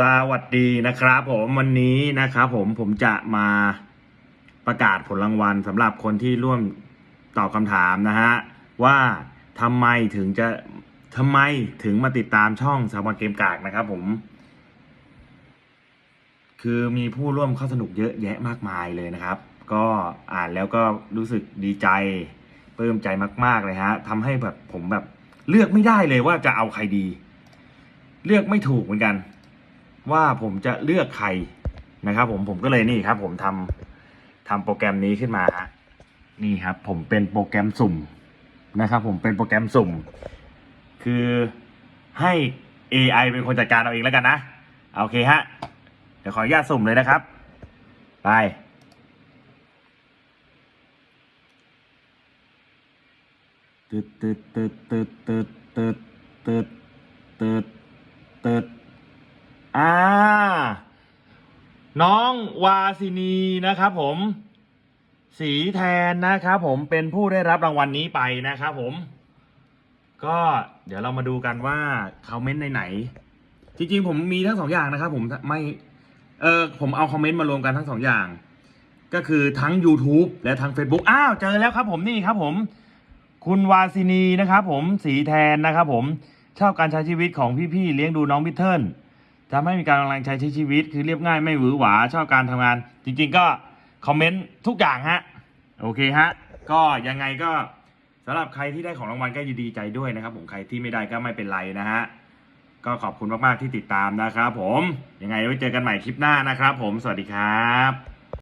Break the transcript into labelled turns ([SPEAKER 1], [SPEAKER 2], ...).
[SPEAKER 1] สวัสดีนะครับ ผมวันนี้นะครับผมผมจะมาประกาศผลรางวัลสำหรับคนที่ร่วมตอบคำถามนะฮะ ว่าทำไมถึงจะทำไมถึงมาติดตามช่องสาวบอลเกมกากนะครับ ผม คือมีผู้ร่วมเข้าสนุกเยอะแยะมากมายเลยนะครับ ก็อ่านแล้วก็รู้สึกดีใจปลื้มใจมาก ๆ เลยฮะทำให้แบบผมแบบเลือกไม่ได้เลยว่าจะเอาใครดี เลือกไม่ถูกเหมือนกัน ว่าผมจะเลือกใครนะครับผมผมก็เลยนี่ครับ ผมทำทำโปรแกรมนี้ขึ้นมาฮะนี่ครับ ผมเป็นโปรแกรมสุ่มนะครับ ผมเป็นโปรแกรมสุ่ม คือให้ AI เป็นคนจัดการเอาเองแล้วกันนะโอเคฮะเดี๋ยวขออนุญาตสุ่มเลยนะครับ ไปตึดตึดตึดตึดตึดตึดตึดตึดตึดอ่า น้องวาสินีนะครับผมสีแทนนะครับผมเป็นผู้ได้รับรางวัลนี้ไปนะครับผม ก็เดี๋ยวเรามาดูกันว่าเขาเมนต์ไหนจริงๆผมมีทั้งสองอย่างนะครับผมไม่เออผมเอาคอมเมนต์มารวมกันทั้งสองอย่าง ก็คือทั้ง YouTube และทั้ง Facebook อ้าวเจอแล้วครับผมนี่ครับผม คุณวาสินีนะครับผมสีแทนนะครับผมชอบการใช้ชีวิตของพี่ๆเลี้ยงดูน้องบิทเทิล จะไม่มีการกำลังใช้ชีวิต คือเรียบง่ายไม่หวือหวาชอบการทำงาน จริง ๆ ก็คอมเมนต์ทุกอย่างฮะโอเคฮะก็ยังไงก็สำหรับใครที่ได้ของรางวัลก็ยินดีใจด้วยนะครับ ผมใครที่ไม่ได้ก็ไม่เป็นไรนะฮะก็ขอบคุณมาก ๆ ที่ติดตามนะครับผมยังไงไว้เจอกันใหม่คลิปหน้านะครับผมสวัสดีครับ